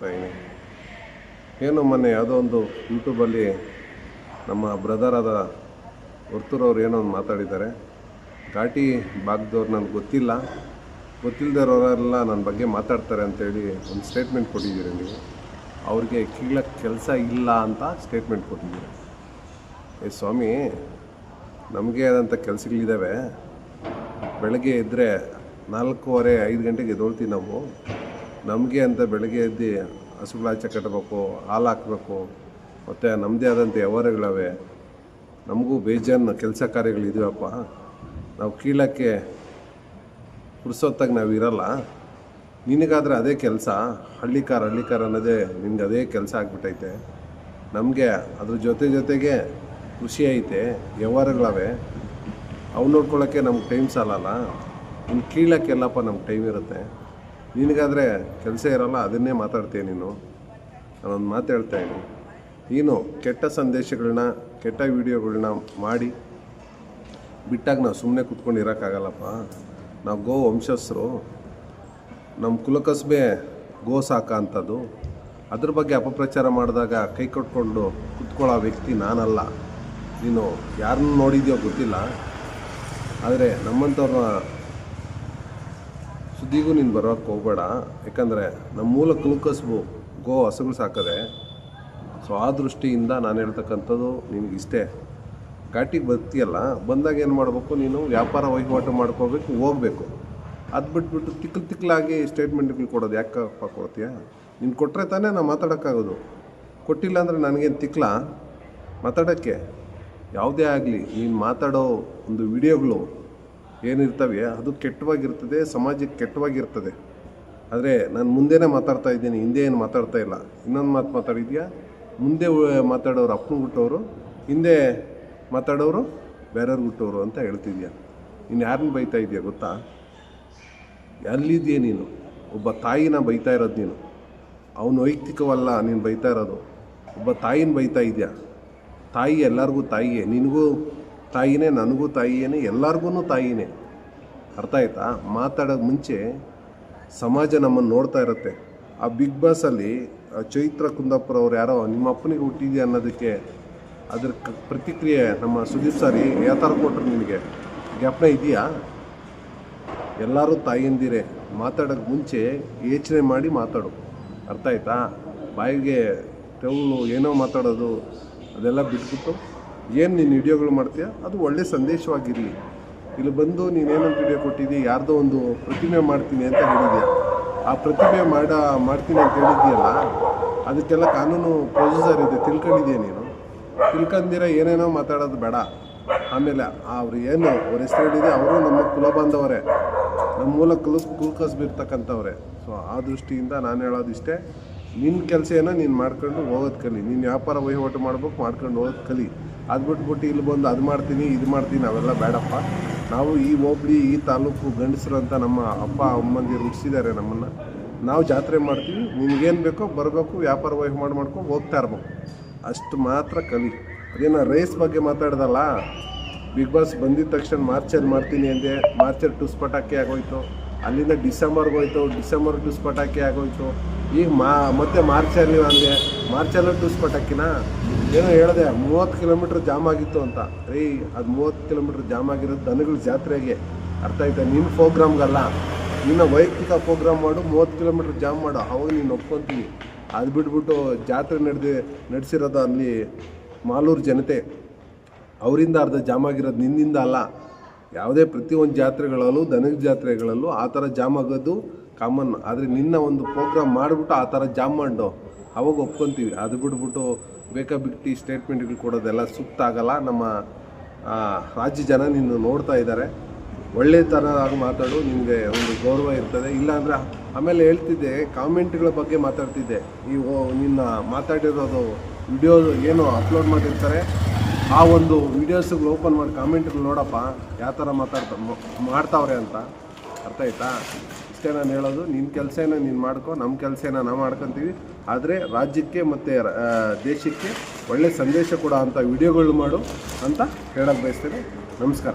ತಾಯಿನೇ. ಏನು ಮೊನ್ನೆ ಯಾವುದೋ ಒಂದು ಯೂಟ್ಯೂಬಲ್ಲಿ ನಮ್ಮ ಬ್ರದರ್ ಆದ ವರ್ತೂರವ್ರು ಏನೋ ಒಂದು ಮಾತಾಡಿದ್ದಾರೆ. ಘಾಟಿ ಭಾಗದವ್ರು ನನಗೆ ಗೊತ್ತಿಲ್ಲ ಗೊತ್ತಿಲ್ಲದವರೆಲ್ಲ ನನ್ನ ಬಗ್ಗೆ ಮಾತಾಡ್ತಾರೆ ಅಂತೇಳಿ ಒಂದು ಸ್ಟೇಟ್ಮೆಂಟ್ ಕೊಟ್ಟಿದ್ದೀರಿ ನೀವು. ಅವ್ರಿಗೆ ಕೀಳಕ್ಕೆ ಕೆಲಸ ಇಲ್ಲ ಅಂತ ಸ್ಟೇಟ್ಮೆಂಟ್ ಕೊಟ್ಟಿದ್ದೀರಿ. ಏ ಸ್ವಾಮಿ, ನಮಗೆ ಆದಂಥ ಕೆಲಸಗಳಿದ್ದಾವೆ. ಬೆಳಗ್ಗೆ ಇದ್ದರೆ ನಾಲ್ಕೂವರೆ ಐದು ಗಂಟೆಗೆ ಎದ್ದೊಳ್ತೀವಿ ನಾವು. ನಮಗೆ ಅಂತ ಬೆಳಗ್ಗೆ ಎದ್ದು ಹಸುಗಳ ಆಚೆ ಕಟ್ಟಬೇಕು ಹಾಲು ಹಾಕಬೇಕು, ಮತ್ತು ನಮ್ಮದೇ ಆದಂಥ ವ್ಯವಹಾರಗಳವೆ ನಮಗೂ ಬೇಜಾನ್ ಕೆಲಸ ಕಾರ್ಯಗಳಿದೆಯಪ್ಪ ನಾವು ಕೀಳಕ್ಕೆ ಪುರ್ಸೊತ್ತಾಗಿ ನಾವು ಇರಲ್ಲ. ನಿನಗಾದರೆ ಅದೇ ಕೆಲಸ, ಹಳ್ಳಿಕಾರ ಹಳ್ಳಿಕಾರ ಅನ್ನೋದೇ ನಿನಗೆ ಅದೇ ಕೆಲಸ ಆಗಿಬಿಟ್ಟೈತೆ ನಮಗೆ ಅದ್ರ ಜೊತೆ ಜೊತೆಗೆ ಖುಷಿ ಐತೆ, ವ್ಯವಹಾರಗಳವೆ. ಅವು ನೋಡ್ಕೊಳ್ಳೋಕ್ಕೆ ನಮ್ಗೆ ಟೈಮ್ ಸಾಲಲ್ಲ. ಇನ್ನು ಕೀಳಕ್ಕೆಲ್ಲಪ್ಪ ನಮ್ಗೆ ಟೈಮ್ ಇರುತ್ತೆ. ನಿನಗಾದರೆ ಕೆಲಸ ಇರೋಲ್ಲ, ಅದನ್ನೇ ಮಾತಾಡ್ತೀಯ ನೀನು? ನಾನೊಂದು ಮಾತು ಹೇಳ್ತಾ ಇದ್ದೀನಿ. ನೀನು ಕೆಟ್ಟ ಸಂದೇಶಗಳನ್ನ ಕೆಟ್ಟ ವಿಡಿಯೋಗಳನ್ನ ಮಾಡಿ, ಬಿಟ್ಟಾಗ ನಾವು ಸುಮ್ಮನೆ ಕೂತ್ಕೊಂಡು ಇರೋಕ್ಕಾಗಲ್ಲಪ್ಪ. ನಾವು ಗೋ ವಂಶಸ್ಥರು. ನಮ್ಮ ಕುಲಕಸ್ಬೆ ಗೋ ಸಾಕ ಅಂಥದ್ದು ಅದ್ರ ಬಗ್ಗೆ ಅಪಪ್ರಚಾರ ಮಾಡಿದಾಗ ಕೈ ಕಟ್ಕೊಂಡು ಕುತ್ಕೊಳ್ಳೋ ವ್ಯಕ್ತಿ ನಾನಲ್ಲ. ನೀನು ಯಾರನ್ನ ನೋಡಿದ್ಯೋ ಗೊತ್ತಿಲ್ಲ. ಆದರೆ ನಮ್ಮಂಥವ್ರನ್ನ ಸುದ್ದಿಗೂ ನೀನು ಬರೋಕ್ಕೆ ಹೋಗಬೇಡ. ಯಾಕಂದರೆ ನಮ್ಮ ಮೂಲ ಕುಲುಕಸ್ಬು ಗೋ ಹಸುಗಳು ಸಾಕದೆ. ಸೊ ಆ ದೃಷ್ಟಿಯಿಂದ ನಾನು ಹೇಳ್ತಕ್ಕಂಥದ್ದು ನಿನಗಿಷ್ಟೇ ಘಾಟಿಗೆ ಬರ್ತೀಯಲ್ಲ, ಬಂದಾಗ ಏನು ಮಾಡಬೇಕು ನೀನು? ವ್ಯಾಪಾರ ವಹಿವಾಟು ಮಾಡ್ಕೋಬೇಕು, ಹೋಗಬೇಕು. ಅದು ಬಿಟ್ಬಿಟ್ಟು ತಿಕ್ಕಲು ತಿಕ್ಕಲಾಗಿ ಸ್ಟೇಟ್ಮೆಂಟ್ಗಳು ಕೊಡೋದು ಯಾಕಪ್ಪ ಕೊಡ್ತೀಯಾ? ನೀನು ಕೊಟ್ಟರೆ ತಾನೇ ನಾನು ಮಾತಾಡೋಕ್ಕಾಗೋದು. ಕೊಟ್ಟಿಲ್ಲ ಅಂದರೆ ನನಗೇನು ತಿಕ್ಲ? ಮಾತಾಡೋಕ್ಕೆ? ಯಾವುದೇ ಆಗಲಿ, ನೀನು ಮಾತಾಡೋ ಒಂದು ವಿಡಿಯೋಗಳು ಏನಿರ್ತವೆ, ಅದು ಕೆಟ್ಟವಾಗಿರ್ತದೆ, ಸಮಾಜಕ್ಕೆ ಕೆಟ್ಟವಾಗಿರ್ತದೆ. ಆದರೆ ನಾನು ಮುಂದೆನೇ ಮಾತಾಡ್ತಾ ಇದ್ದೀನಿ, ಹಿಂದೆ ಏನು ಮಾತಾಡ್ತಾ ಇಲ್ಲ. ಇನ್ನೊಂದು ಮಾತು ಮಾತಾಡಿದ್ಯಾ? ಮುಂದೆ ಮಾತಾಡೋರು ಅಪ್ಪನ ಹುಟ್ಟೋರು, ಹಿಂದೆ ಮಾತಾಡೋರು ಬೇರೆಯವ್ರು ಹುಟ್ಟೋರು ಅಂತ ಹೇಳ್ತಿದ್ಯಾ? ನೀನು ಯಾರನ್ನ ಬೈತಾ ಇದೆಯಾ ಗೊತ್ತಾ? ಎಲ್ಲಿದೆಯಾ ನೀನು? ಒಬ್ಬ ತಾಯಿನ ಬೈತಾ ಇರೋದು ನೀನು. ಅವನು ವೈಯಕ್ತಿಕವಲ್ಲ, ನೀನು ಬೈತಾ ಇರೋದು. ಒಬ್ಬ ತಾಯಿನ ಬೈತಾ ಇದೆಯಾ? ತಾಯಿ ಎಲ್ಲರಿಗೂ ತಾಯಿಯೇ. ನಿನಗೂ ತಾಯಿನೇ, ನನಗೂ ತಾಯಿಯೇ ಎಲ್ಲರಿಗೂ ತಾಯಿನೇ. ಅರ್ಥ ಆಯ್ತಾ? ಮಾತಾಡೋಕೆ ಮುಂಚೆ ಸಮಾಜ ನಮ್ಮನ್ನು ನೋಡ್ತಾ ಇರುತ್ತೆ. ಆ ಬಿಗ್ ಬಾಸಲ್ಲಿ ಚೈತ್ರ ಕುಂದಾಪುರ ಅವ್ರು ಯಾರೋ, ನಿಮ್ಮ ಅಪ್ಪನಿಗೆ ಹುಟ್ಟಿದ್ಯಾ ಅನ್ನೋದಕ್ಕೆ ಅದ್ರ ಪ್ರತಿಕ್ರಿಯೆ ನಮ್ಮ ಸುದೀಪ್ ಸಾರಿ ಯಾವ ಥರ ಕೊಟ್ಟರು ನಿಮಗೆ. ಜ್ಞಾಪನ ಇದೆಯಾ? ಎಲ್ಲರೂ ತಾಯಿಯಂದಿರೇ ಮಾತಾಡೋಕ್ಕೆ ಮುಂಚೆ ಯೋಚನೆ ಮಾಡಿ ಮಾತಾಡು. ಅರ್ಥ ಆಯ್ತಾ? ಬಾಯಿಗೆ ತೆವಳು ಏನೋ ಮಾತಾಡೋದು, ಅದೆಲ್ಲ ಬಿಟ್ಬಿಟ್ಟು ಏನು ನೀನು ವಿಡಿಯೋಗಳು ಮಾಡ್ತೀಯ? ಅದು ಒಳ್ಳೆ ಸಂದೇಶವಾಗಿರಲಿ. ಇಲ್ಲಿ ಬಂದು ನೀನೇನೊಂದು ವಿಡಿಯೋ ಕೊಟ್ಟಿದ್ದೀಯ ಯಾರ್ದೋ ಒಂದು ಪ್ರತಿಮೆ ಮಾಡ್ತೀನಿ ಅಂತ ಹೇಳಿದ್ಯಾ? ಆ ಪ್ರತಿಮೆ ಮಾಡ, ಮಾಡ್ತೀನಿ ಅಂತ ಹೇಳಿದ್ಯಲ್ಲ, ಅದಕ್ಕೆಲ್ಲ ಕಾನೂನು ಪ್ರೊಸೀಜರ್ ಇದೆ, ತಿಳ್ಕೊಂಡಿದ್ಯಾ ನೀನು? ತಿಳ್ಕೊಂಡಿರ ಏನೇನೋ ಮಾತಾಡೋದು ಬೇಡ. ಆಮೇಲೆ ಅವ್ರು ಏನು, ಅವ್ರ ಹೆಸರು ಹೇಳಿದೆ ಅವರು ನಮ್ಮ ಕುಲ ಬಾಂಧವರೇ. ನಮ್ಮ ಮೂಲ ಕುಲ ಕುಲ್ಕಸ್ಬಿರ್ತಕ್ಕಂಥವ್ರೆ ಸೊ ಆ ದೃಷ್ಟಿಯಿಂದ ನಾನು ಹೇಳೋದು ಇಷ್ಟೇ ನಿನ್ನ ಕೆಲಸ ಏನೋ ನೀನು ಮಾಡ್ಕೊಂಡು ಹೋಗೋದು ಕಲಿ. ನೀನು ವ್ಯಾಪಾರ ವಹಿವಾಟು ಮಾಡ್ಬೇಕು, ಮಾಡ್ಕೊಂಡು ಹೋಗೋದು ಕಲಿ. ಅದು ಬಿಟ್ಬಿಟ್ಟು ಇಲ್ಲಿ ಬಂದು ಅದು ಮಾಡ್ತೀನಿ, ಇದು ಮಾಡ್ತೀನಿ, ಅವೆಲ್ಲ ಬೇಡಪ್ಪ. ನಾವು ಈ ಹೋಬಳಿ, ಈ ತಾಲೂಕು ಗಂಡಸರು ಅಂತ ನಮ್ಮ ಅಪ್ಪ, ಅಮ್ಮಂದಿರು ಹುಟ್ಟಿಸಿದ್ದಾರೆ ನಮ್ಮನ್ನು. ನಾವು ಜಾತ್ರೆ ಮಾಡ್ತೀವಿ ನಿನಗೇನು ಬೇಕೋ ಬರಬೇಕು, ವ್ಯಾಪಾರ ಮಾಡಿ, ಮಾಡ್ಕೊಂಡು ಹೋಗ್ತಾ ಇರ್ಬೇಕು. ಅಷ್ಟು ಮಾತ್ರ ಕಲಿ. ಅದೇನೋ ರೇಸ್ ಬಗ್ಗೆ ಮಾತಾಡ್ದಲ್ಲ? ಬಿಗ್ ಬಾಸ್ ಬಂದಿದ ತಕ್ಷಣ ಮಾರ್ಚಲ್ಲಿ ಮಾಡ್ತೀನಿ ಅಂದೆ. ಮಾರ್ಚಲ್ಲಿ ಟುಸ್ ಪಟಾಕಿ ಆಗೋಯ್ತು. ಅಲ್ಲಿಂದ ಡಿಸೆಂಬರ್ಗೆ ಹೋಯ್ತು. ಡಿಸೆಂಬರ್ ಟುಸ್ ಪಟಾಕಿ ಆಗೋಯ್ತು. ಈಗ ಮಾ, ಮತ್ತೆ ಮಾರ್ಚಲ್ಲಿ ಅಂದೆ. ಮಾರ್ಚಲ್ಲೂ ಟುಸ್ ಪಟಾಕಿನ? ಏನೋ ಹೇಳಿದೆ, ಮೂವತ್ತು ಕಿಲೋಮೀಟ್ರ್ ಜಾಮ್ ಆಗಿತ್ತು ಅಂತ. ರೀ ಅದು ಮೂವತ್ತು ಕಿಲೋಮೀಟ್ರ್ ಜಾಮ್ ಆಗಿರೋದು ದನಗಳ ಜಾತ್ರೆಗೆ. ಅರ್ಥ ಆಯ್ತಾ? ನಿನ್ನ ಪ್ರೋಗ್ರಾಮ್ಗಲ್ಲ. ನಿನ್ನ ವೈಯಕ್ತಿಕ ಪ್ರೋಗ್ರಾಮ್ ಮಾಡು, ಮೂವತ್ತು ಕಿಲೋಮೀಟ್ರ್ ಜಾಮ್ ಮಾಡು. ಅವಾಗ ನೀನು ಒಪ್ಕೊತೀನಿ ಅದು ಬಿಟ್ಬಿಟ್ಟು ಜಾತ್ರೆ ನಡೆದು, ನಡೆಸಿರೋದು ಅಲ್ಲಿ ಮಾಲೂರು ಜನತೆ. ಅವರಿಂದ ಅರ್ಧ ಜಾಮ್ ಆಗಿರೋದು ನಿನ್ನಿಂದ ಅಲ್ಲ. ಯಾವುದೇ ಪ್ರತಿಯೊಂದು ಜಾತ್ರೆಗಳಲ್ಲೂ ದನದ ಜಾತ್ರೆಗಳಲ್ಲೂ ಆ ಥರ ಜಾಮ್ ಆಗೋದು ಕಾಮನ್ ಆದರೆ ನಿನ್ನ ಒಂದು ಪ್ರೋಗ್ರಾಮ್ ಮಾಡಿಬಿಟ್ಟು ಆ ಥರ ಜಾಮ್ ಮಾಡು ಅವಾಗ ಒಪ್ಕೊತೀವಿ. ಅದು ಬಿಟ್ಬಿಟ್ಟು ಬೇಕಾ ಬಿಟ್ಟು ಸ್ಟೇಟ್ಮೆಂಟ್ಗಳು ಕೊಡೋದೆಲ್ಲ ಸೂಕ್ತ ಆಗಲ್ಲ ನಮ್ಮ ರಾಜ್ಯ ಜನ ನಿನ್ನ ನೋಡ್ತಾ ಇದ್ದಾರೆ. ಒಳ್ಳೆ ಥರವಾಗಿ ಮಾತಾಡು. ನಿಮಗೆ ಒಂದು ಗೌರವ ಇರ್ತದೆ. ಇಲ್ಲಾಂದ್ರೆ ಆಮೇಲೆ ಹೇಳ್ತಿದ್ದೆ, ಕಾಮೆಂಟ್ಗಳ ಬಗ್ಗೆ ಮಾತಾಡ್ತಿದ್ದೆ. ಈ ನಿನ್ನ ಮಾತಾಡಿರೋದು ವಿಡಿಯೋ ಏನು ಅಪ್ಲೋಡ್ ಮಾಡಿರ್ತಾರೆ? ಆ ಒಂದು ವಿಡಿಯೋಸ್ಗಳು ಓಪನ್ ಮಾಡಿ ಕಾಮೆಂಟ್ಗಳು ನೋಡಪ್ಪ. ಯಾವ ಥರ ಮಾತಾಡ್ತಾ, ಮಾಡ್ತಾವ್ರೆ ಅಂತ. ಅರ್ಥ ಆಯ್ತಾ? ಇಷ್ಟೇ ನಾನು ಹೇಳೋದು. ನಿನ್ನ ಕೆಲಸ ನೀನು ಮಾಡ್ಕೊ ನಮ್ಮ ಕೆಲಸ ಏನೋ ನಾವು ಮಾಡ್ಕೊತೀವಿ. ಆದರೆ ರಾಜ್ಯಕ್ಕೆ ಮತ್ತು ದೇಶಕ್ಕೆ ಒಳ್ಳೆಯ ಸಂದೇಶ ಕೊಡೋ ಅಂಥ ವಿಡಿಯೋಗಳು ಮಾಡು ಅಂತ ಹೇಳಕ್ಕೆ ಬಯಸ್ತೇನೆ. ನಮಸ್ಕಾರ.